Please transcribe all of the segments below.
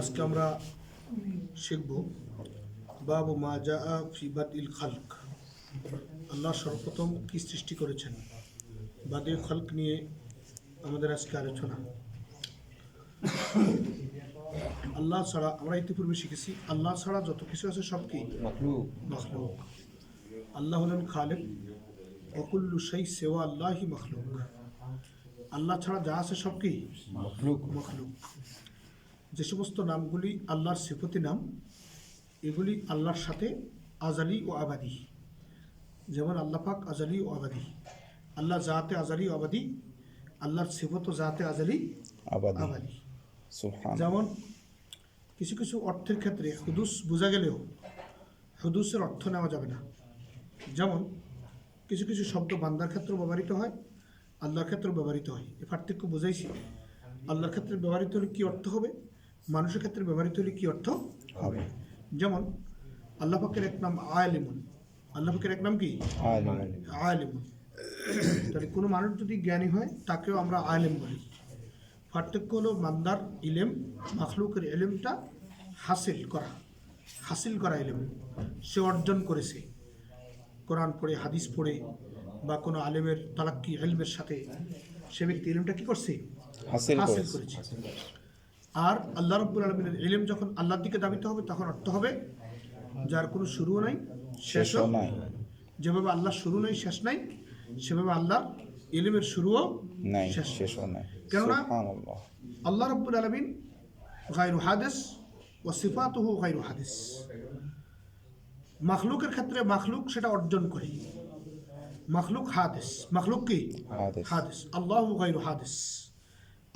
আজকে আমরা শিখব বাবু মা যা ফিবাদ ইল খালক। আল্লাহ সর্বপ্রথম কি সৃষ্টি করেছেন? বাদে খালক নিয়ে আমাদের আজকে আলোচনা। আল্লাহ ছাড়া আমরা ইতিপূর্বে শিখেছি আল্লাহ ছাড়া যত কিছু আছে সব কি? মখলুক। আল্লাহ হলেন খালেক অকুল্লু সেই সেওয়া আল্লাহ মখলুক। আল্লাহ ছাড়া যা আছে সব কি? মখলুক। মখলুক। যে সমস্ত নামগুলি আল্লাহর সিফতি নাম এগুলি আল্লাহর সাথে আজালি ও আবাদি। যেমন আল্লাহ পাক আজালি ও আবাদি। আল্লাহ জাতে আজালি ও আবাদি আল্লাহর সিফত ও জাতে আজালি আবাদি। আবাদি। যেমন কিছু কিছু অর্থের ক্ষেত্রে হুদুস বোঝা গেলেও হুদুসের অর্থ নেওয়া যাবে না। যেমন কিছু কিছু শব্দ বান্দার ক্ষেত্রে ব্যবহৃত হয় আল্লাহর ক্ষেত্রে ব্যবহৃত হয়। এ পার্থক্য বোঝাইছি। আল্লাহর ক্ষেত্রে ব্যবহৃত হলে কী অর্থ হবে? মানুষের ক্ষেত্রে ব্যবহৃত হলে কী অর্থ হবে? যেমন আল্লাহ পাকের এক নাম আয়ালিমুন আল্লাহ পাকের এক নাম কি? আলিম আয়ালিমুন তাহলে কোনো মানুষ যদি জ্ঞানী হয় তাকেও আমরা আলেম বলি। পার্থক্য হলো মান্দার ইলেম মাখলুকের এলেমটা হাসিল করা। হাসিল করা এলেম সে অর্জন করেছে। কোরআন পড়ে হাদিস পড়ে বা কোনো আলেমের তালাক্কি এলমের সাথে সে ব্যক্তি এলেমটা কি করছে? হাসিল করেছে। আর আল্লাহ রব্বুল আলমিনের এলেম যখন আল্লাহর দিকে দাবিতে হবে তখন অর্থ হবে যার কোনো শুরুও নাই শেষও নাই। যেভাবে আল্লাহ শুরু নেই শেষ নাই সেভাবে আল্লাহ ইলিমের শুরুও নাই শেষ শেষও নাই। কেননা- আল্লাহ রব্বুল আলমিন গাইরু হাদিস ও সিফাতুহু গাইরু হাদিস। মাখলুকের ক্ষেত্রে মাখলুক সেটা অর্জন করে। মাখলুক হাদিস। মাখলুক কি? হাদিস। হাদিস। আল্লাহ গাইরু হাদিস।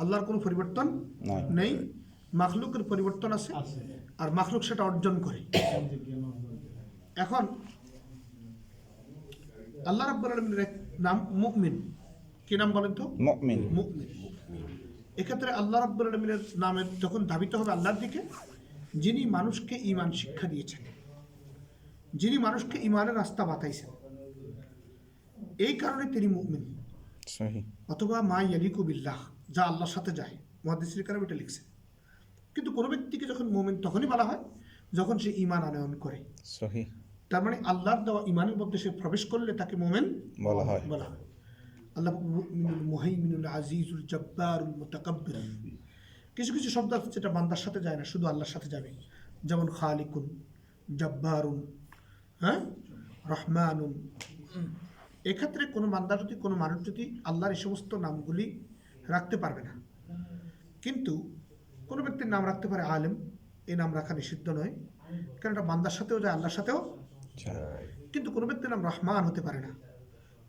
আল্লাহর কোনো পরিবর্তন নেই। মাখলুকের পরিবর্তন আছে আর মাখলুক সেটা অর্জন করে। এখন আল্লাহ রাব্বুল আলমিনের এক নাম মুকমিন কি নাম বলেন তো? মুমিন। মুকমিন এক্ষেত্রে আল্লাহ রাব্বুল আলমিনের নামের যখন ধাবিত হবে আল্লাহর দিকে যিনি মানুষকে ইমান শিক্ষা দিয়েছেন যিনি মানুষকে ইমানের রাস্তা বাতাইছেন এই কারণে তিনি মুকমিন অথবা মা ইয়ালিকু বিল্লাহ। যা আল্লাহর সাথে যায়। মহাদিসির কারণে এটা লিখছে। কিন্তু কোনো ব্যক্তিকে যখন মোমেন তখনই বলা হয় যখন সে ইমান আনয়ন করে। তার মানে আল্লাহর দেওয়া ইমানের মধ্যে সে প্রবেশ করলে তাকে মোমেন বলা হয়। বলা হয়। আল্লাহ মুহাইমিনুল আজিজুল জব্বারুল মুতাকাব্বির। কিছু কিছু শব্দ আছে যেটা বান্দার সাথে যায় না শুধু আল্লাহর সাথে যাবে। যেমন খালিকুন জব্বারুন হ্যাঁ? রহমানুন। এক্ষেত্রে কোনো বান্দা যদি কোনো মানুষ যদি আল্লাহর এই সমস্ত নামগুলি রাখতে পারবে না। কিন্তু কোনো ব্যক্তির নাম রাখতে পারে আলেম এই নাম রাখা নিষিদ্ধ নয়। কারণ এটা বান্দার সাথেও যায় আল্লাহর সাথেও কিন্তু কোনো ব্যক্তির নাম রহমান হতে পারে না।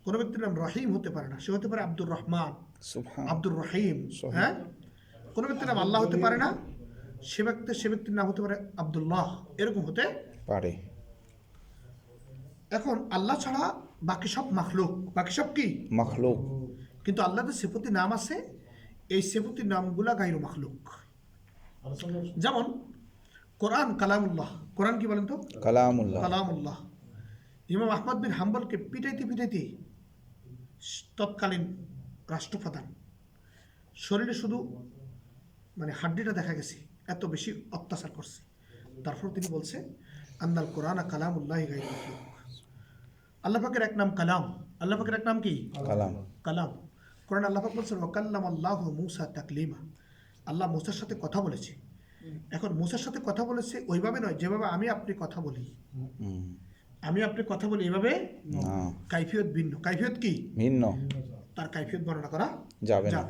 কোনো ব্যক্তির নাম রহিম হতে পারে না। সে হতে পারে আব্দুর রহমান। আব্দুর রহিম। হ্যাঁ? কোনো ব্যক্তির নাম আল্লাহ হতে পারে না। সে ব্যক্তি সে ব্যক্তির নাম হতে পারে আবদুল্লাহ। এরকম হতে পারে। এখন আল্লাহ ছাড়া বাকি সব মাখলুক। বাকি সব কি? মখলুক। কিন্তু আল্লাহদের সেপতি নাম আছে এই সেপতি নামগুলা গাইরু মাখলুক। যেমন কোরআন কালামুল্লাহ। কোরআন কি বলেন তো? কালামুল্লাহ। কালামুল্লাহ। ইমাম আহমদ বিন হাম্বলকে পিটাইতে পিটাইতে তৎকালীন রাষ্ট্রপ্রধান। শরীরে শুধু মানে হাড্ডিটা দেখা গেছে এত বেশি অত্যাচার করছে। তারপর তিনি বলছে আন্নাল কোরআন কালামুল্লাহ গাই আল্লাহ পাকের এক নাম কালাম। আল্লাহ পাকের এক নাম কি? কালাম। কালাম। কোরআন আল্লাহ বলছেন ওকাল্লাম আল্লাহ মুসা তাকলিমা। আল্লাহ মুসার সাথে কথা বলেছে। এখন মুসার সাথে কথা বলেছে ওইভাবে নয় যেভাবে আমি আপনি কথা বলি। আমি আপনি কথা বলি এভাবে কাইফিয়ত ভিন্ন। কাইফিয়ত কি? ভিন্ন। তার কাইফিয়ত বর্ণনা করা যাবে না।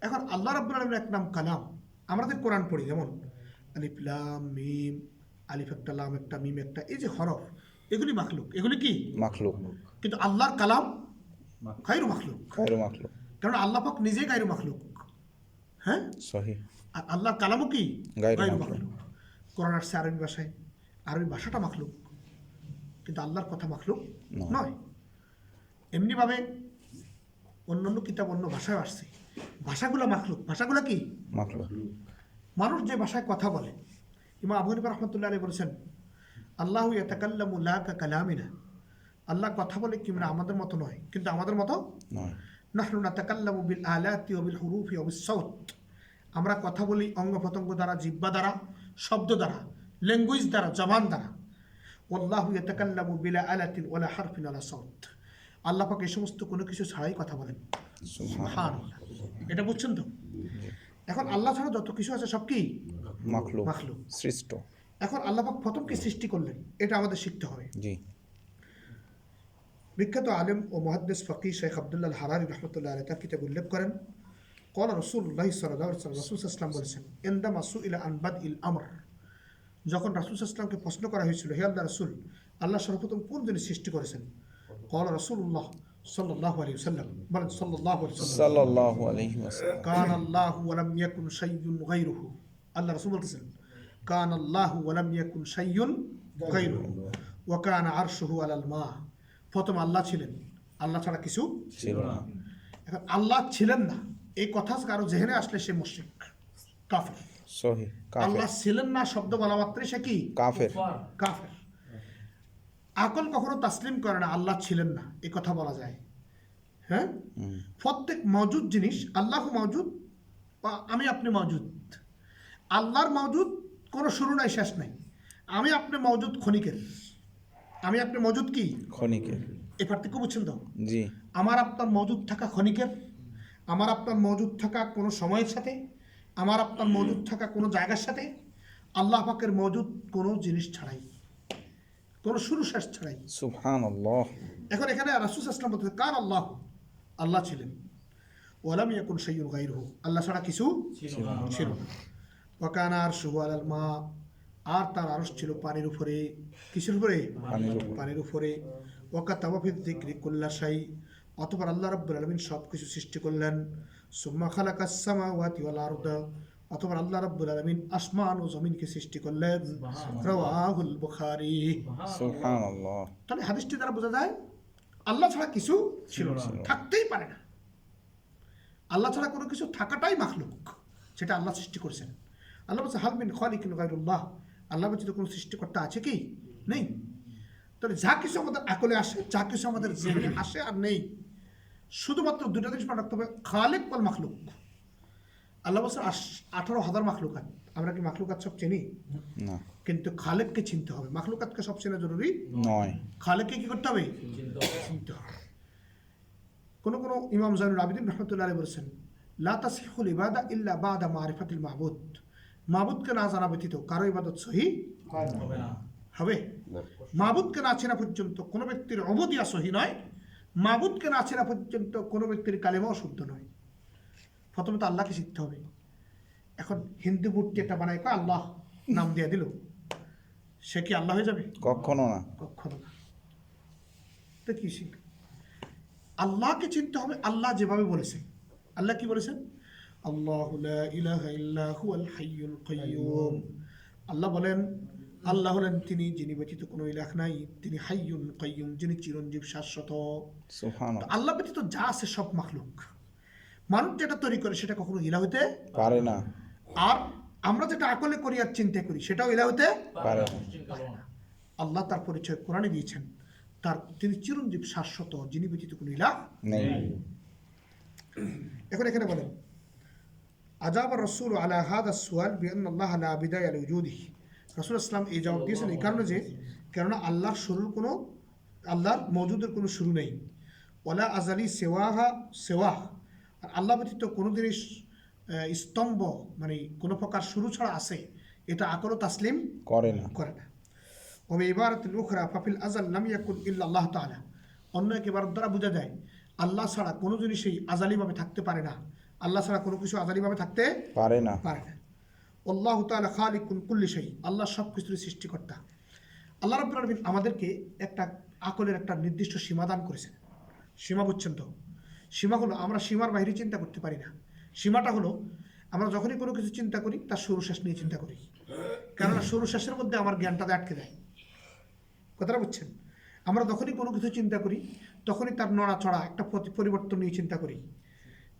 এখন আল্লাহ রাব্বুল আলামিনের এক নাম কালাম। আমাদের কোরআন পড়ি যেমন আলিফ লাম মিম আলিফ একটা লাম একটা মিম একটা এই যে হরফ এগুলি মাখলুক। এগুলি কি? মখলুক। কিন্তু আল্লাহর কালাম গাইরু মাখলুক। গায়রু মখলুক। কারণ আল্লাহ পাক নিজেই গাইরু মাখলুক। হ্যাঁ? সহি। আর আল্লাহর কালামও কি? গায়রু গায়রু মাখলুক। কোরআন আসছে আরবি ভাষায়। আরবি ভাষাটা মাখলুক। কিন্তু আল্লাহর কথা মাখলুক নয়। এমনিভাবে অন্য অন্য কিতাব অন্য ভাষায় আসছে। ভাষাগুলো মাখলুক। ভাষাগুলো কি? মখলুক। মানুষ যে ভাষায় কথা বলে। ইমা আবু হানিফা রহমতুল্লাহ আলী বলেছেন আল্লাহ ইয়াতাকাল্লামু লা কা কালামিনা। আল্লাহ কথা বলে কিংবা আমাদের মতো নয় কিন্তু আমাদের মতো নয়। নাতাকাল্লামু বিল আলাতি ওয়া বিল হুরুফি বিস সাউত। আমরা কথা বলি অঙ্গ প্রত্যঙ্গ দ্বারা জিব্বা দ্বারা শব্দ দ্বারা ল্যাঙ্গুয়েজ দ্বারা জবান দ্বারা। ওল্লাহু ইয়াতাকাল্লামু বিলা আলাতিন ওয়ালা হারফিন আলা সাউত। আল্লাহ পাক এই সমস্ত কোনো কিছু ছাড়াই কথা বলেন। সুবহানাল্লাহ। এটা বুঝছেন তো? এখন আল্লাহ ছাড়া যত কিছু আছে সব কি? মাখলুক। সৃষ্ট। এখন আল্লাহ পাক প্রথম কি সৃষ্টি করলেন? এটা আমাদের শিখতে হবে। জি। বিখ্যাত আলেম ও মহাদ্দেস ফকি শেখ আবদুল্লাহ হারারি রহমতুল্লাহ আলী তার কিতাব উল্লেখ করেন কল রসুল্লাহ সাল্লাহ রসুল ইসলাম বলেছেন এন্দা মাসু ইলা আনবাদ ইল আমর যখন রাসুল ইসলামকে প্রশ্ন করা হয়েছিল হে আল্লাহ রসুল আল্লাহ সর্বপ্রথম কোন জিনিস সৃষ্টি করেছেন? কল রসুল্লাহ সাল্লাহ আলী সাল্লাম বলেন সাল্লাহ কান আল্লাহ ওয়ালাম ইয়াকুন শাইয়ুন আল্লাহ রাসূল বলতেছেন কান আল্লাহ ওয়ালাম ইয়াকুন শাইয়ুন গায়রুহু ওয়া কানা আরশুহু আলাল মা প্রথম আল্লাহ ছিলেন। আল্লাহ ছাড়া কিছু ছিল না। এখন আল্লাহ ছিলেন না। এই কথা কারও জেহেনে আসলে সে মুশরিক কাফের। সহি আল্লাহ ছিলেন না শব্দ বলা মাত্রই সে কি? কাফের। কাফের। আকল কখনো তাসলিম করে না আল্লাহ ছিলেন না। এই কথা বলা যায়। হ্যাঁ? প্রত্যেক মজুদ জিনিস আল্লাহ মজুদ বা আমি আপনি মজুদ। আল্লাহর মজুদ কোনো শুরু নাই শেষ নাই। আমি আপনি মজুদ ক্ষণিকের। আমি আপনি মজুদ কি? ক্ষণিকের এই পার্থক্য বুঝছেন তো? জি। আমার আপনার মজুদ থাকা ক্ষণিকের আমার আপনার মজুদ থাকা কোনো সময়ের সাথে আমার আপনার মজুদ থাকা কোনো জায়গার সাথে আল্লাহ পাকের মজুদ কোনো জিনিস ছাড়াই কোনো শুরু শেষ ছাড়াই। সুবহানাল্লাহ। এখন এখানে রাসুস আসলাম বলতে কার আল্লাহ? আল্লাহ ছিলেন। ওয়ালাম ইয়াকুন সাইয়ুল গায়রুহু। আল্লাহ ছাড়া কিছু ছিল না। ওয়াকানা আর শুহু আলাল মা আর তার আরশ ছিল পানির উপরে। কিসের উপরে? পানির উপরে। ওয়াকা তাওয়াফিদ যিকরি কুল্লা শাই অতঃপর আল্লাহ রাব্বুল আলামিন সব কিছু সৃষ্টি করলেন। সুম্মা খালাকাস সামাওয়াতি ওয়াল আরদ অতঃপর আল্লাহ রাব্বুল আলামিন আসমান ও জমিনকে সৃষ্টি করলেন। রাওয়াহুল বুখারী। তাহলে হাদিসটি দ্বারা বোঝা যায় আল্লাহ ছাড়া কিছু ছিল না থাকতেই পারে না। আল্লাহ ছাড়া কোনো কিছু থাকাটাই মাখলুক সেটা আল্লাহ সৃষ্টি করেছেন। আল্লাহ বলছে হালমিন খালিকিন গায়রুল্লাহ আল্লাহ ব্যতীত কোনো সৃষ্টিকর্তা আছে কি? নেই। তাহলে যা কিছু আমাদের আকলে আসে যা কিছু আমাদের জেনে আসে আর নেই। শুধুমাত্র দুটা জিনিস মনে রাখতে হবে খালেক বল মাখলুক। আল্লাহ বলছে আঠারো হাজার মাখলুকাত। আমরা কি মাখলুকাত সব চিনি? কিন্তু খালেককে চিনতে হবে। মাখলুকাতকে সব চেনা জরুরি? নয়। খালেককে কি করতে হবে? চিনতে হবে। কোন কোন ইমাম জাইনুল আবিদিন রহমতুল্লাহ বলেছেন লা তাসিহুল ইবাদা ইল্লা বাদা মারিফাতিল মাহবুদ। মাহবুদকে না জানা ব্যতীত কারও ইবাদত সহি হবে মাহবুদকে না। চেনা পর্যন্ত কোনো ব্যক্তির অবদিয়া সহি নয়। মাহবুদকে না চেনা পর্যন্ত কোনো ব্যক্তির কালেমাও শুদ্ধ নয়। প্রথমত আল্লাহকে শিখতে হবে। এখন হিন্দু মূর্তি একটা বানায় কয় আল্লাহ নাম দিয়ে দিল। সে কি আল্লাহ হয়ে যাবে? কখনো না। কখনো না। তো কি শিখবে আল্লাহকে চিনতে হবে আল্লাহ যেভাবে বলেছে। আল্লাহ কি বলেছেন? আল্লাহু আল্লাহ বলেন আল্লাহ হলেন তিনি যিনি ব্যতীত কোনো ইলাহ নাই তিনি হাইয়ুন কাইয়ুম যিনি চিরঞ্জীব শাশ্বত। আল্লাহ ব্যতীত যা আছে সব মাখলুক। মানুষ যেটা তৈরি করে সেটা কখনো ইলা হতে পারে না। আর আমরা যেটা আকলে করি আর চিন্তা করি সেটাও ইলা হতে পারে না। আল্লাহ তার পরিচয় কোরআনে দিয়েছেন তার তিনি চিরঞ্জীব শাশ্বত যিনি ব্যতীত কোনো ইলাহ নেই। এখন এখানে বলেন আজাব রসুল আলা হাদা সুয়াল বিআন আল্লাহ আলা বিদায় আল উজুদি রসুল ইসলাম এই জবাব দিয়েছেন এই কারণে যে কেননা আল্লাহর শুরুর কোনো আল্লাহর মজুদের কোনো শুরু নেই। ওলা আজালি সেওয়াহা সেওয়াহ। আর আল্লাহ ব্যতীত কোনো আহ, স্তম্ভ মানে কোনো প্রকার শুরু ছাড়া আছে এটা আকল তাসলিম করে না। করে না। ওবে ইবারত উখরা ফাফিল আজাল লাম ইয়াকুন ইল্লা আল্লাহ তাআলা। অন্য এক ইবারত দ্বারা বোঝা যায় আল্লাহ ছাড়া কোনো জিনিসই আজালিভাবে থাকতে পারে না। আল্লাহ ছাড়া কোনো কিছু আজালিভাবে থাকতে পারে না। পারে না। আল্লাহ তাআলা খালিকুন কুল্লি শাই আল্লাহ সব কিছুর সৃষ্টিকর্তা। আল্লাহ রাব্বুল আলামিন আমাদেরকে একটা আকলের একটা নির্দিষ্ট সীমা দান করেছেন। সীমা বুঝছেন তো সীমা হলো আমরা সীমার বাইরে চিন্তা করতে পারি না। সীমাটা হলো আমরা যখনই কোনো কিছু চিন্তা করি তার শুরু শেষ নিয়ে চিন্তা করি। কেননা শুরু শেষের মধ্যে আমার জ্ঞানটাতে আটকে যায়। কথাটা বুঝছেন? আমরা যখনই কোনো কিছু চিন্তা করি তখনই তার নড়াচড়া একটা পরিবর্তন নিয়ে চিন্তা করি।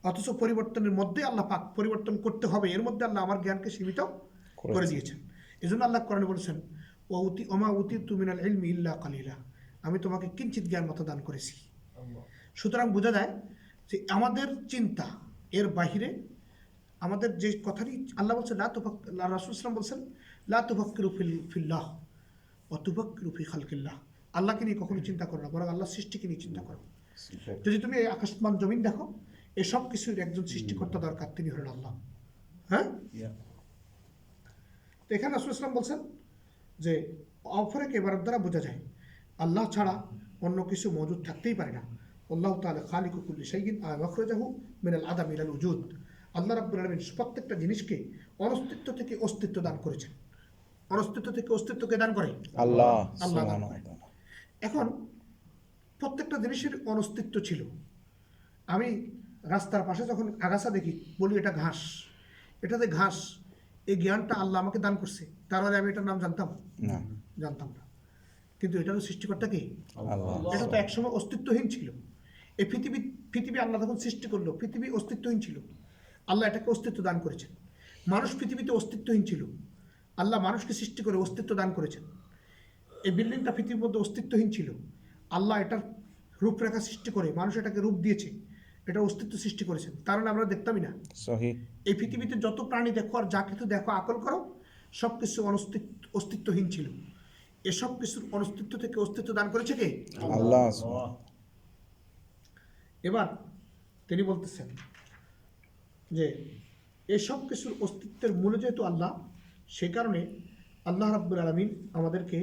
অথচ পরিবর্তনের মধ্যে আল্লাহ পাক পরিবর্তন করতে হবে। এর মধ্যে আল্লাহ আমার জ্ঞানকে সীমিত করে দিয়েছেন। এই জন্য আল্লাহ কোরআনে বলেছেন ও উতি ওমা উতি তুমিনাল ইলমি ইল্লা কালিলা। আমি তোমাকে কিঞ্চিত জ্ঞান মতো দান করেছি। সুতরাং বোঝা যায় যে আমাদের চিন্তা এর বাহিরে আমাদের যে কথাটি আল্লাহ বলছেন লা তুফাক রাসুল ইসলাম বলছেন লা তুফাক্কিরু ফিল ফিল্লাহ ও তুফাক্কিরু ফি খালকিল্লাহ। আল্লাহকে নিয়ে কখনো চিন্তা করো না বরং আল্লাহ সৃষ্টিকে নিয়ে চিন্তা করো। যদি তুমি এই আকাশমান জমিন দেখো এসব কিছুর একজন সৃষ্টিকর্তা দরকার তিনি হলেন আল্লাহ। হ্যাঁ? তো এখানে রাসুল ইসলাম বলছেন যে অফরেক এবারের দ্বারা বোঝা যায় আল্লাহ ছাড়া অন্য কিছু মজুদ থাকতেই পারে না। আল্লাহ তাহলে খালিকুল্লি সাইগিন আর মখরজাহু মিনাল আদাম ইলাল উজুদ। আল্লাহ রাব্বুল আলামিন প্রত্যেকটা জিনিসকে অনস্তিত্ব থেকে অস্তিত্ব দান করেছেন। অনস্তিত্ব থেকে অস্তিত্বকে দান করে? আল্লাহ আল্লাহ দান করে। এখন প্রত্যেকটা জিনিসের অনস্তিত্ব ছিল। আমি রাস্তার পাশে যখন আগাছা দেখি বলি এটা ঘাস। এটাতে ঘাস। এই জ্ঞানটা আল্লাহ আমাকে দান করছে। তার মানে আমি এটার নাম জানতাম। না। জানতাম না। কিন্তু এটারও সৃষ্টিকর্তা কে? এটা তো একসময় অস্তিত্বহীন ছিল। এই পৃথিবী পৃথিবী আল্লাহ যখন সৃষ্টি করল। পৃথিবী অস্তিত্বহীন ছিল। আল্লাহ এটাকে অস্তিত্ব দান করেছেন। মানুষ পৃথিবীতে অস্তিত্বহীন ছিল। আল্লাহ মানুষকে সৃষ্টি করে অস্তিত্ব দান করেছেন। এই বিল্ডিংটা পৃথিবীর মধ্যে অস্তিত্বহীন ছিল। আল্লাহ এটার রূপরেখা সৃষ্টি করে মানুষ এটাকে রূপ দিয়েছে। এটা অস্তিত্ব সৃষ্টি করেছেন। মানে আমরা দেখতামই না। এই পৃথিবীতে যত প্রাণী দেখো আর যা কিছু দেখো আকল করো সব কিছু অনস্তিত্ব অস্তিত্বহীন ছিল। এসব কিছুর অনস্তিত্ব থেকে অস্তিত্ব দান করেছে কে? আল্লাহ। এবার তিনি বলতেছেন যে এসব কিছুর অস্তিত্বের মূল যেহেতু আল্লাহ সেই কারণে আল্লাহ রাব্বুল আলমিন আমাদেরকে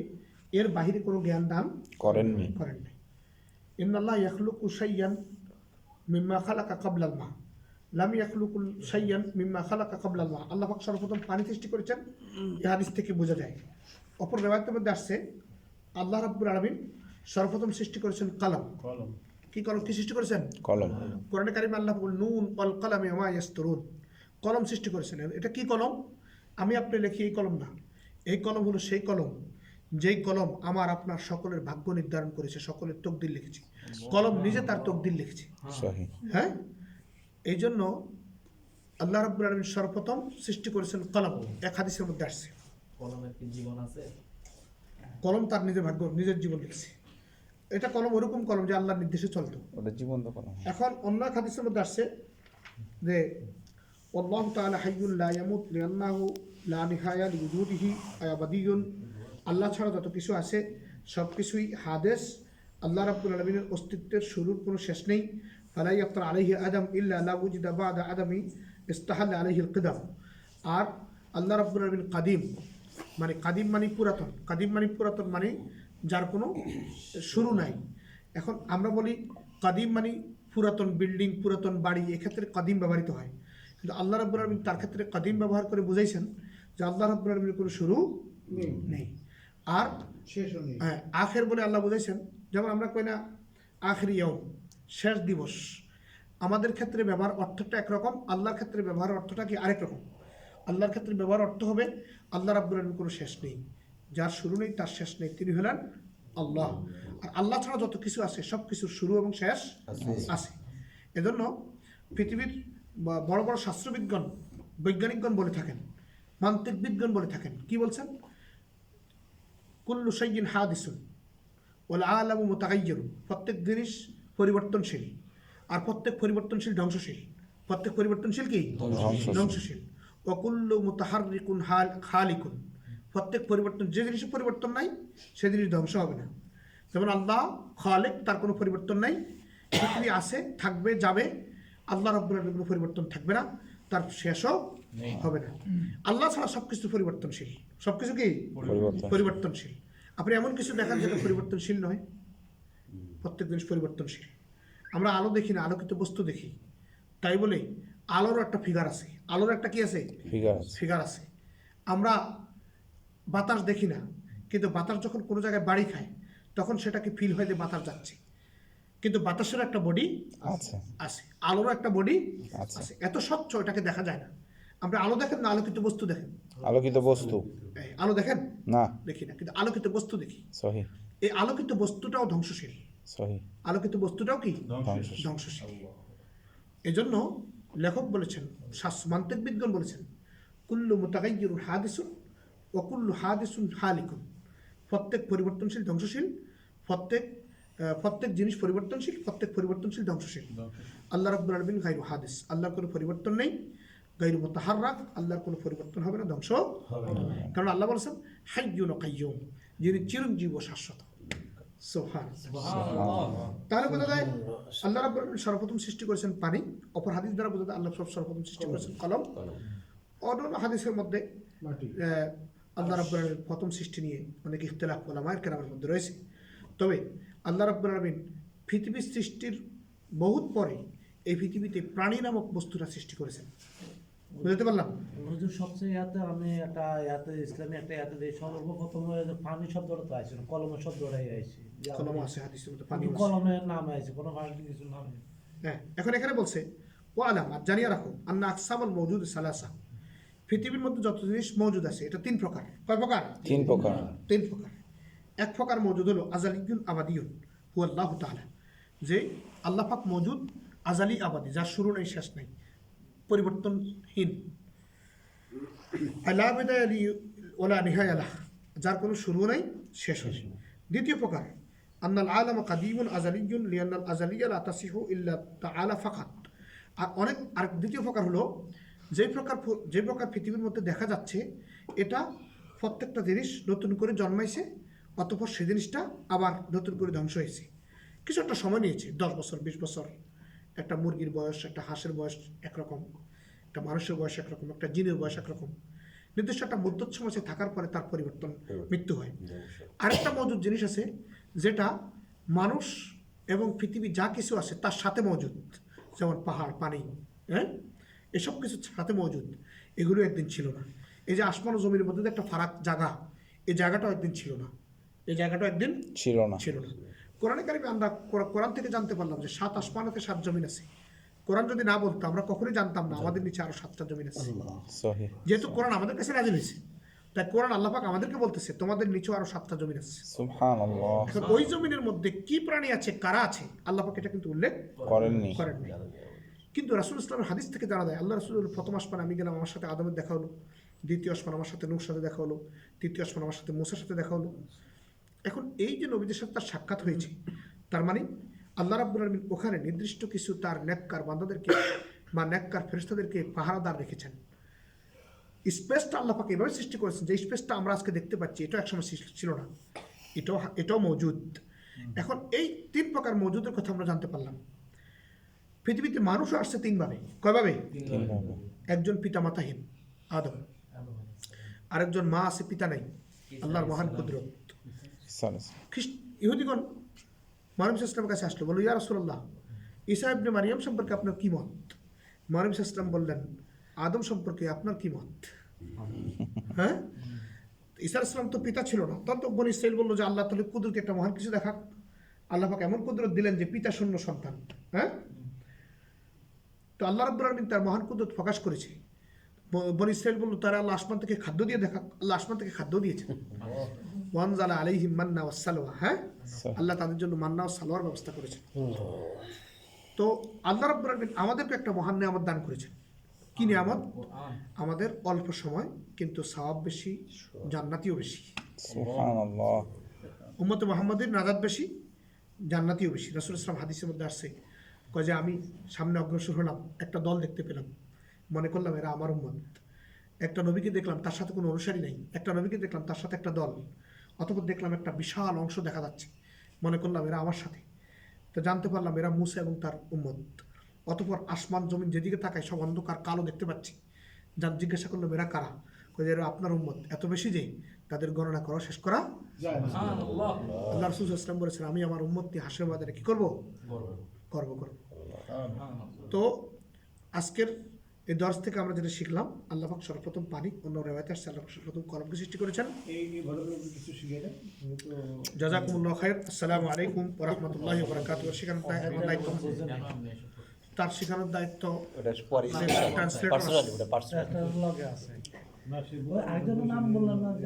এর বাহিরে কোনো জ্ঞান দান করেননি। করেন নাই ইন্নাল্লাহ ইয়াখলুকু শাইয়ান মিম্মা খালাকা কাবলাল মা লাম ইয়াখলুকুল শাইয়ান মিম্মা খালাকা কাবলাল মা আল্লাহ পাক সর্বপ্রথম পানি সৃষ্টি করেছেন এই হাদিস থেকে বোঝা যায়। অপর রেবায়তের মধ্যে আসছে আল্লাহ রাব্বুল আলামিন সর্বপ্রথম সৃষ্টি করেছেন কালাম। কি কলম? কি সৃষ্টি করেছেন? কলম। কোরআনে কারিম আল্লাহ বল নুন অল কলামে আমা ইয়াস্তরুন। কলম সৃষ্টি করেছেন। এটা কি কলম? আমি আপনি লিখি এই কলম না। এই কলম হলো সেই কলম যেই কলম আমার আপনার সকলের ভাগ্য নির্ধারণ করেছে সকলের তকদির লিখেছে। কলম নিজে তার তকদির লিখেছে। হ্যাঁ। এই জন্য আল্লাহ রাব্বুল আলামিন সর্বপ্রথম সৃষ্টি করেছেন কলম। এক হাদিসের মধ্যে আসছে। কলমের কি জীবন আছে? কলম তার নিজের ভাগ্য নিজের জীবন লিখছে। এটা কলম ওরকম কলম যে আল্লাহর নির্দেশে চলতো। ওটা জীবন্ত কলম। এখন অন্য এক হাদিসের মধ্যে আসছে যে আল্লাহ তাআলা হাইয়ুল লা ইয়ামুত লিআন্নাহু লা নিহায়া লিউজুদিহি আয়াবাদিয়ুন আল্লাহ ছাড়া যত কিছু আছে সব কিছুই হাদেস আল্লাহ রাব্বুল আলামিনের অস্তিত্বের শুরুর কোনো শেষ নেই। ফালা ইয়াফতার আলাইহি আদম ইল্লা লা উজিদা বাদা আদমি ইস্তাহাল আলাইহি আল আর আল্লাহ রাব্বুল আলমিন কাদিম মানে কাদিম মানে পুরাতন। কাদিম মানে পুরাতন মানে যার কোনো শুরু নাই। এখন আমরা বলি কাদিম মানে পুরাতন বিল্ডিং পুরাতন বাড়ি এক্ষেত্রে কাদিম ব্যবহৃত হয়। কিন্তু আল্লাহ রাব্বুল আলমিন তার ক্ষেত্রে কাদিম ব্যবহার করে বুঝাইছেন যে আল্লাহ রাব্বুল আলমিনের কোনো শুরু নেই। আর হ্যাঁ আখের বলে আল্লাহ বুঝাইছেন যেমন আমরা কই না আখের ইয়ম শেষ দিবস। আমাদের ক্ষেত্রে ব্যবহার অর্থটা একরকম আল্লাহর ক্ষেত্রে ব্যবহার অর্থটা কি আরেক রকম? আল্লাহর ক্ষেত্রে ব্যবহার অর্থ হবে আল্লাহ রাব্বুল আলমিন কোনো শেষ নেই। যার শুরু নেই তার শেষ নেই তিনি হলেন আল্লাহ। আর আল্লাহ ছাড়া যত কিছু আছে সব কিছুর শুরু এবং শেষ আছে। এজন্য পৃথিবীর বা বড় বড় শাস্ত্রবিজ্ঞান বৈজ্ঞানিকগণ বলে থাকেন মান্তিক বিজ্ঞান বলে থাকেন। কি বলছেন? কুল্লু সাইয়িন হাদিসুন ওল আলামু মোতাগাইয়রুন প্রত্যেক জিনিস পরিবর্তনশীল। আর প্রত্যেক পরিবর্তনশীল ধ্বংসশীল। প্রত্যেক পরিবর্তনশীল কি? ধ্বংসশীল। ওকুল্লু মুতাহারিকুন হাল খালিকুন। প্রত্যেক পরিবর্তন যে জিনিসের পরিবর্তন নাই সে জিনিস ধ্বংস হবে না। যেমন আল্লাহ খালেক তার কোনো পরিবর্তন নাই। পৃথিবী আছে থাকবে যাবে। আল্লাহ রব্বুল কোনো পরিবর্তন থাকবে না। তার শেষও হবে না। আল্লাহ ছাড়া সব কিছু পরিবর্তনশীল। সব কিছু কি? পরিবর্তনশীল। আপনি এমন কিছু দেখান যেটা পরিবর্তনশীল নয়। প্রত্যেক জিনিস পরিবর্তনশীল। আমরা আলো দেখি না আলোকিত বস্তু দেখি। তাই বলে আলোর একটা ফিগার আছে। আলোর একটা কি আছে? ফিগার আছে। আমরা বাতাস দেখি না কিন্তু বাতাস যখন কোনো জায়গায় বাড়ি খায় তখন সেটাকে ফিল হয় যে বাতাস যাচ্ছে। কিন্তু বাতাসের একটা বডি আছে। আছে। আলোরও একটা বডি আছে। আছে। এত স্বচ্ছ এটাকে দেখা যায় না। আমরা আলো দেখেন না আলোকিত বস্তু দেখেন? আলোকিত বস্তু। আলো দেখেন? না। দেখি না কিন্তু আলোকিত বস্তু দেখি। সহি। এই আলোকিত বস্তুটাও ধ্বংসশীল। সহি। আলোকিত বস্তুটাও কি? ধ্বংসশীল। ধ্বংসশীল। এজন্য লেখক বলেছেন মান্তিক বিজ্ঞান বলেছেন কুল্লু মুতাগাইয়িরুন হাদিসুন ও কুল্লু হাদিসুন হালিকুন। প্রত্যেক পরিবর্তনশীল ধ্বংসশীল প্রত্যেক প্রত্যেক জিনিস পরিবর্তনশীল প্রত্যেক পরিবর্তনশীল ধ্বংসশীল। আল্লাহ রাব্বুল আলামিন গায়রু হাদিস। আল্লাহর কোনো পরিবর্তন নেই। গাইরু মোতাহার্রাক আল্লাহর কোনো পরিবর্তন হবে না ধ্বংস কারণ আল্লাহ বলেছেন হাইয়ুন কাইয়ুম যিনি চিরঞ্জীব ও শাশ্বত। সোহান তাহলে বোঝা যায় আল্লাহ রাব্বুল সর্বপ্রথম সৃষ্টি করেছেন পানি অপর হাদিস দ্বারা বোঝা যায় আল্লাহ সব সর্বপ্রথম সৃষ্টি করেছেন কলম। অন্যান্য হাদিসের মধ্যে আল্লাহ রাব্বুল আলামিন প্রথম সৃষ্টি নিয়ে অনেক ইখতিলাফ ওলামায়ের কেরামের মধ্যে রয়েছে। তবে আল্লাহ রাব্বুল আলামিন পৃথিবীর সৃষ্টির বহুত পরে এই পৃথিবীতে প্রাণী নামক বস্তুটা সৃষ্টি করেছেন। বুঝতে পারলাম। হুজুর সবচেয়ে ইয়াতে আমি একটা ইয়াতে ইসলামী একটা ইয়াতে দিই সর্বপ্রথম পানি শব্দটা তো আছে কলমের শব্দটাই আছে কলম আছে হাদিসের মধ্যে পানি। কলমের নাম আছে কোনো পানি কিছু নাম হ্যাঁ এখন এখানে বলছে ও আলাম আর জানিয়ে রাখো আন্না আকসামল মৌজুদ সালাসা। পৃথিবীর মধ্যে যত জিনিস মৌজুদ আছে এটা তিন প্রকার। কয় প্রকার? তিন প্রকার। তিন প্রকার। এক প্রকার মজুদ হলো আজালিউন আবাদিউন হু আল্লাহ তাআলা। যে আল্লাহ পাক মৌজুদ আজালি আবাদি যার শুরু নেই শেষ নেই। পরিবর্তনহীন। আল্লাহ আলী ওলা নিহায় আলাহ যার কোনো শুরু নাই, শেষ নেই। দ্বিতীয় প্রকার, আন্নাল আলম কাদিমুন আজালিউন লিয়ান্নাল আজালিয়া লা তাসিহু ইল্লা তাআলা ফাকাত। আর অনেক আর দ্বিতীয় প্রকার হলো, যে প্রকার যে প্রকার পৃথিবীর মধ্যে দেখা যাচ্ছে, এটা প্রত্যেকটা জিনিস নতুন করে জন্মাইছে, অতপর সে জিনিসটা আবার নতুন করে ধ্বংস হয়েছে। কিছু একটা সময় নিয়েছে, দশ বছর, বিশ বছর একটা মুরগির বয়স একটা হাঁসের বয়স একরকম একটা মানুষের বয়স একরকম একটা জিনের বয়স একরকম। নির্দিষ্ট একটা মুদ্রত সময় সে থাকার পরে তার পরিবর্তন মৃত্যু হয়। আরেকটা মজুদ জিনিস আছে যেটা মানুষ এবং পৃথিবী যা কিছু আছে তার সাথে মজুদ। যেমন পাহাড় পানি হ্যাঁ? এসব কিছু সাথে মজুদ। এগুলো একদিন ছিল না। এই যে আসমান ও জমির মধ্যে একটা ফারাক জায়গা এই জায়গাটাও একদিন ছিল না। এই জায়গাটাও একদিন ছিল না। ছিল না। কোরআনে কারিমে আমরা কোরআন থেকে জানতে পারলাম যে সাত আসমানাতে সাত জমিন আছে। কোরআন যদি না বলতো আমরা কখনোই জানতাম না আমাদের নিচে আরও সাতটা জমিন আছে। যেহেতু কোরআন আমাদের কাছে রাজি হয়েছে তাই কোরআন আল্লাপাক আমাদেরকে বলতেছে তোমাদের নিচেও আরও সাতটা জমিন আছে। ওই জমিনের মধ্যে কি প্রাণী আছে কারা আছে আল্লাপাক এটা কিন্তু উল্লেখ করেননি। করেননি। কিন্তু রাসুল ইসলামের হাদিস থেকে জানা যায় আল্লাহ রাসুল প্রথম আসমান আমি গেলাম আমার সাথে আদমের দেখা হলো। দ্বিতীয় আসমান আমার সাথে নূর সাথে দেখা হলো। তৃতীয় আসমান আমার সাথে মুসার সাথে দেখা হলো। এখন এই যে নবীদের সাথে তার সাক্ষাৎ হয়েছে তার মানে আল্লাহ রাব্বুল আলমিন ওখানে নির্দিষ্ট কিছু তার নেককার বান্দাদেরকে বা নেককার ফেরিস্তাদেরকে পাহারাদার রেখেছেন। স্পেসটা আল্লাহ পাকে এভাবে সৃষ্টি করেছেন যে স্পেসটা আমরা আজকে দেখতে পাচ্ছি এটাও একসময় ছিল না। এটাও এটাও মজুদ। এখন এই তিন প্রকার মজুদের কথা আমরা জানতে পারলাম। পৃথিবীতে মানুষও আসছে তিনভাবে। কয়ভাবে? একজন পিতা মাতাহীন আদম। আরেকজন মা আছে পিতা নাই। আল্লাহর মহান কুদরত। খ্রিস্ট ইহুদিগণ মানব ইসলামের কাছে আসলো বলল ইয়া রসুল্লাহ ঈসা ইবনে মারিয়াম সম্পর্কে আপনার কি মত? মানব ইসলাম বললেন আদম সম্পর্কে আপনার কি মত? হ্যাঁ? ঈসা ইসলাম তো পিতা ছিল না। তখন তো বনি ইসরাইল বলল যে আল্লাহ তাহলে কুদরতকে একটা মহান কিছু দেখাক। আল্লাহ পাক এমন কুদরত দিলেন যে পিতা শূন্য সন্তান। হ্যাঁ? তো আল্লাহ রাব্বুল আলামিন তার মহান কুদরত প্রকাশ করেছে। বনি ইসরাইল বলল তারা আল্লাহ আসমান থেকে খাদ্য দিয়ে দেখাক। আল্লাহ আসমান থেকে খাদ্য দিয়েছে ওয়ানজালা আলাইহিম মান্না ওয়াসালওয়া হ্যাঁ? আল্লাহ তাদের জন্য মান্না ও সালোয়ার ব্যবস্থা করেছেন। তো আল্লাহ রাব্বুল আলামিন আমাদেরকে একটা মহান নিয়ামত দান করেছেন। কি নিয়ামত? আমাদের অল্প সময় কিন্তু সওয়াব বেশি জান্নাতিও বেশি। সুবহানাল্লাহ। উম্মত মোহাম্মদের নাজাদ বেশি জান্নাতিও বেশি। রাসুল ইসলাম হাদিসের মধ্যে আসছে কয় যে আমি সামনে অগ্রসর হলাম একটা দল দেখতে পেলাম। মনে করলাম এরা আমার উম্মত। একটা নবীকে দেখলাম তার সাথে কোনো অনুসারী নেই। একটা নবীকে দেখলাম তার সাথে একটা দল। অতপর দেখলাম একটা বিশাল অংশ দেখা যাচ্ছে। মনে করলাম এরা আমার সাথে। তো জানতে পারলাম এরা মুসা এবং তার উম্মত। অতপর আসমান জমিন যেদিকে তাকায় সব অন্ধকার কালো দেখতে পাচ্ছি। যার জিজ্ঞাসা করলাম এরা কারা? কই এরা আপনার উম্মত। এত বেশি যে তাদের গণনা করা শেষ করা আল্লাহ রসুল ইসলাম বলেছেন আমি আমার উম্মত নিয়ে হাসের বাজারে কি করব? গর্ব করব তো আজকের এই দর্শ থেকে আমরা যেটা শিখলাম আল্লাহ পাক সর্বপ্রথম পানি অন্য রেওয়ায়তে আসছে আল্লাহ সর্বপ্রথম কলমকে সৃষ্টি করেছেন। জাজাকুমুল্লাহ খায়ের আসসালামু আলাইকুম ওয়া রাহমাতুল্লাহি ওয়া বারাকাতুহু। শেখানোর দায়িত্ব তার শেখানোর দায়িত্ব ট্রান্সলেটর একটা লগে আছে। ওই আরেকজনের নাম বললাম না যে